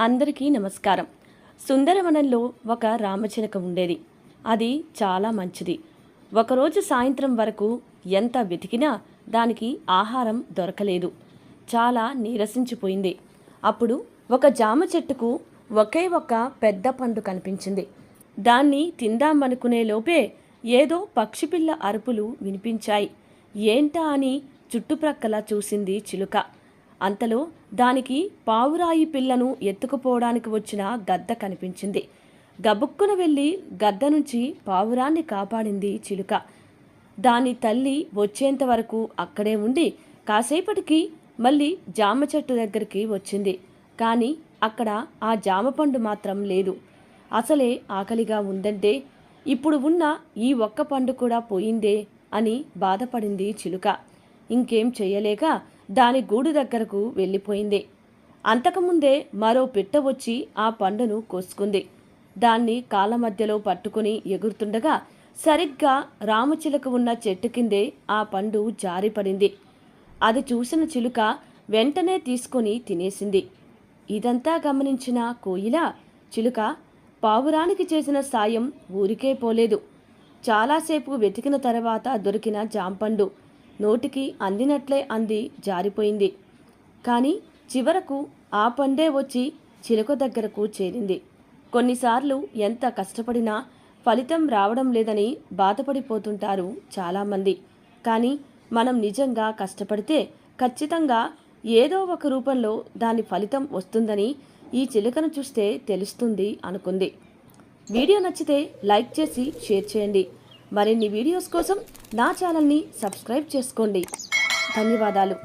అందరికీ నమస్కారం. సుందరవనంలో ఒక రామచిలక ఉండేది. అది చాలా మంచిది. ఒకరోజు సాయంత్రం వరకు ఎంత వెతికినా దానికి ఆహారం దొరకలేదు. చాలా నీరసించిపోయింది. అప్పుడు ఒక జామ చెట్టుకు ఒకే ఒక పెద్ద పండు కనిపించింది. దాన్ని తిందామనుకునే లోపే ఏదో పక్షిపిల్ల అరుపులు వినిపించాయి. ఏంటా అని చుట్టుప్రక్కల చూసింది చిలుక. అంతలో దానికి పావురాయి పిల్లను ఎత్తుకుపోవడానికి వచ్చిన గద్ద కనిపించింది. గబుక్కున వెళ్ళి గద్ద నుంచి పావురాన్ని కాపాడింది చిలుక. దాని తల్లి వచ్చేంత వరకు అక్కడే ఉండి కాసేపటికి మళ్ళీ జామ చెట్టు దగ్గరికి వచ్చింది. కానీ అక్కడ ఆ జామ పండు మాత్రం లేదు. అసలే ఆకలిగా ఉందంటే ఇప్పుడు ఉన్న ఈ ఒక్క పండు కూడా పోయిందే అని బాధపడింది చిలుక. ఇంకేం చెయ్యలేక దాని గూడు దగ్గరకు వెళ్ళిపోయింది. అంతకుముందే మరో పిట్ట వచ్చి ఆ పండును కోసుకుంది. దాన్ని కాళ్ళ మధ్యలో పట్టుకుని ఎగురుతుండగా సరిగ్గా రామచిలక ఉన్న చెట్టు కిందే ఆ పండు జారిపడింది. అది చూసిన చిలుక వెంటనే తీసుకొని తినేసింది. ఇదంతా గమనించిన కోయిల చిలుక పావురానికి చేసిన సాయం ఊరికే పోలేదు. చాలాసేపు వెతికిన తర్వాత దొరికిన జాంపండు నోటికి అందినట్లే అంది జారిపోయింది. కానీ చివరకు ఆ పండే వచ్చి చిలుక దగ్గరకు చేరింది. కొన్నిసార్లు ఎంత కష్టపడినా ఫలితం రావడం లేదని బాధపడిపోతుంటారు చాలామంది. కానీ మనం నిజంగా కష్టపడితే ఖచ్చితంగా ఏదో ఒక రూపంలో దాని ఫలితం వస్తుందని ఈ చిలుకను చూస్తే తెలుస్తుంది అనుకుంది. వీడియో నచ్చితే లైక్ చేసి షేర్ చేయండి. మరిన్ని వీడియోస్ కోసం నా ఛానల్ని సబ్స్క్రైబ్ చేసుకోండి. ధన్యవాదాలు.